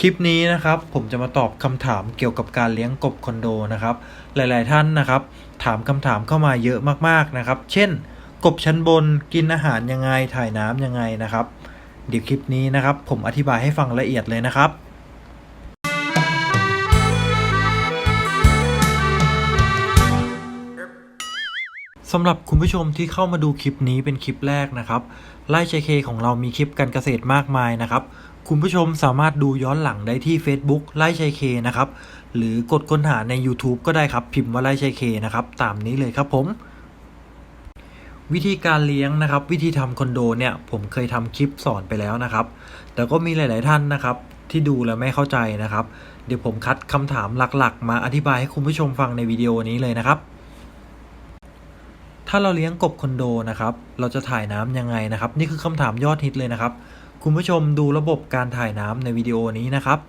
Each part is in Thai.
คลิปนี้นะครับผมจะมาตอบคำถามเกี่ยวกับการเลี้ยงกบคอนโดนะครับ หลายๆท่านนะครับ ถามคำถามเข้ามาเยอะมากๆนะครับ เช่น กบชั้นบนกินอาหารยังไงถ่ายน้ำยังไงนะครับ เดี๋ยวคลิปนี้นะครับ ผมอธิบายให้ฟังละเอียดเลยนะครับสำหรับคุณผู้ชมที่เข้ามาดูคลิปนี้เป็นคลิปแรกนะครับไล่ชเคของเรามีคลิปการเกษตรมากมายนะครับ คุณผู้ชมสามารถดูย้อนหลังได้ที่ Facebook ไล่ชัยเคนะครับ หรือกดค้นหาใน YouTube ก็ได้ครับ พิมพ์ว่าไล่ชัยเคนะครับ ตามนี้เลยครับผม วิธีการเลี้ยงนะครับ วิธีทำคอนโดเนี่ย ผมเคยทำคลิปสอนไปแล้วนะครับ แต่ก็มีหลาย ๆ ท่านนะครับ ที่ดูแล้วไม่เข้าใจนะครับ เดี๋ยวผมคัดคำถามหลัก ๆ มาอธิบายให้คุณผู้ชมฟังในวิดีโอนี้เลยนะครับถ้าเราเลี้ยงกบคอนโดนะครับ เราจะถ่ายน้ำยังไงนะครับ นี่คือคำถามยอดฮิตเลยนะครับ คุณผู้ชมดูระบบการถ่ายน้ำในวิดีโอนี้นะครับ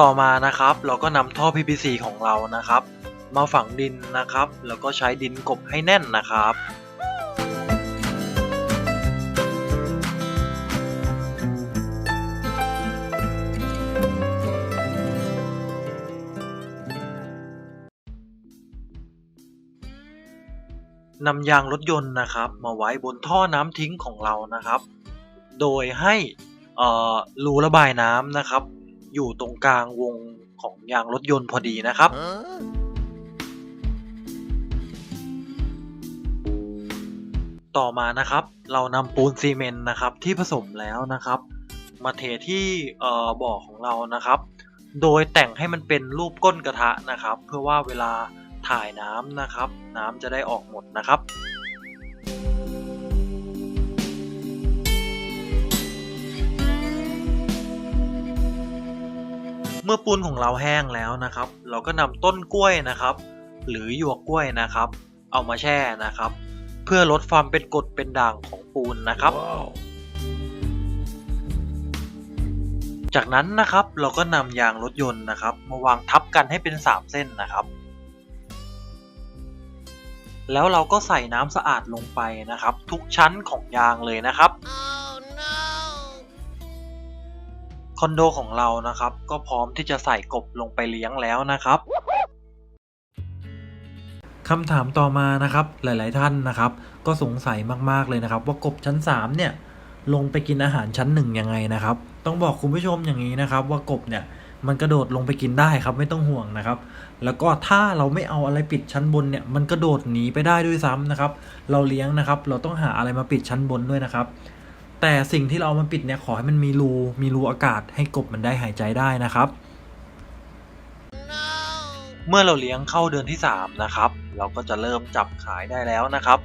ต่อมานะครับเราก็นำท่อ PVC ของเรานะครับ มาฝังดินนะครับ แล้วก็ใช้ดินกบให้แน่นนะครับ นำยางรถยนต์นะครับ มาไว้บนท่อน้ำทิ้งของเรานะครับ โดยให้เอ่อรูระบายน้ำนะครับ อยู่ตรงกลางวงของยางรถยนต์พอดีนะครับต่อมานะครับ เรานำปูนซีเมนต์นะครับที่ผสมแล้วนะครับ มาเทที่เอ่อบ่อของเรานะครับ โดยแต่งให้มันเป็นรูปก้นกระทะนะครับ เพื่อว่าเวลา ถ่ายน้ำนะครับ น้ำจะได้ออกหมดนะครับเมื่อปูนของเราแห้งแล้วนะครับ เราก็นำต้นกล้วยนะครับ หรือหยวกกล้วยนะครับ เอามาแช่นะครับ เพื่อลดความเป็นกรดเป็นด่างของปูนนะครับจากนั้นนะครับเราก็นำยางรถยนต์นะครับ มาวางทับกันให้เป็น 3 เส้นนะครับ แล้วเราก็ใส่น้ำสะอาดลงไปนะครับ ทุกชั้นของยางเลยนะครับคอนโดของเรานะครับ ก็พร้อมที่จะใส่กบลงไปเลี้ยงแล้วนะครับคำถามต่อมานะครับหลาย ๆ ท่านนะครับ ก็สงสัยมาก ๆ เลยนะครับ ว่ากบชั้น 3 เนี่ยลงไปกินอาหารชั้นหนึ่งยังไงนะครับ ต้องบอกคุณผู้ชมอย่างนี้นะครับ ว่ากบเนี่ย มันกระโดดลงไปกินได้ครับไม่ต้องห่วงนะครับ แล้วก็ถ้าเราไม่เอาอะไรปิดชั้นบนเนี่ย มันกระโดดหนีไปได้ด้วยซ้ำนะครับ เราเลี้ยงนะครับ เราต้องหาอะไรมาปิดชั้นบนด้วยนะครับ แต่สิ่งที่เราเอามาปิดเนี่ยขอให้มันมีรูมีรูอากาศให้กบมันได้หายใจได้นะครับ เมื่อเราเลี้ยงเข้าเดือนที่3นะครับเราก็จะเริ่มจับขายได้แล้วนะครับ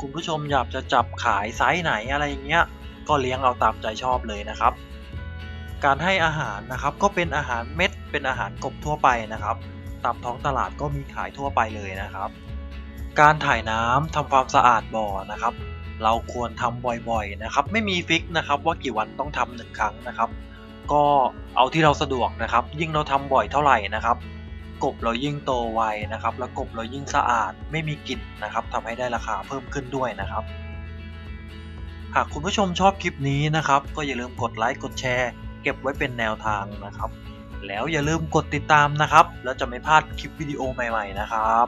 คุณผู้ชมอยากจะจับขายไซส์ไหนอะไรอย่างเงี้ยก็เลี้ยงเอาตามใจชอบเลยนะครับ การให้อาหารนะครับก็เป็นอาหารเม็ดเป็นอาหารกบทั่วไปนะครับตามท้องตลาดก็มีขายทั่วไปเลยนะครับ การถ่ายน้ำทำความสะอาดบ่อนะครับ เราควรทำบ่อยๆนะครับ ไม่มีฟิกนะครับว่ากี่วันต้องทำหนึ่งครั้งนะครับ ก็เอาที่เราสะดวกนะครับ ยิ่งเราทำบ่อยเท่าไหร่นะครับ กบเรายิ่งโตไวนะครับ แล้วกบเรายิ่งสะอาดไม่มีกลิ่นนะครับทำให้ได้ราคาเพิ่มขึ้นด้วยนะครับหากคุณผู้ชมชอบคลิปนี้นะครับ ก็อย่าลืมกดไลค์กดแชร์ เก็บไว้เป็นแนวทางนะครับ แล้วอย่าลืมกดติดตามนะครับ แล้วจะไม่พลาดคลิปวิดีโอใหม่ ๆ นะครับ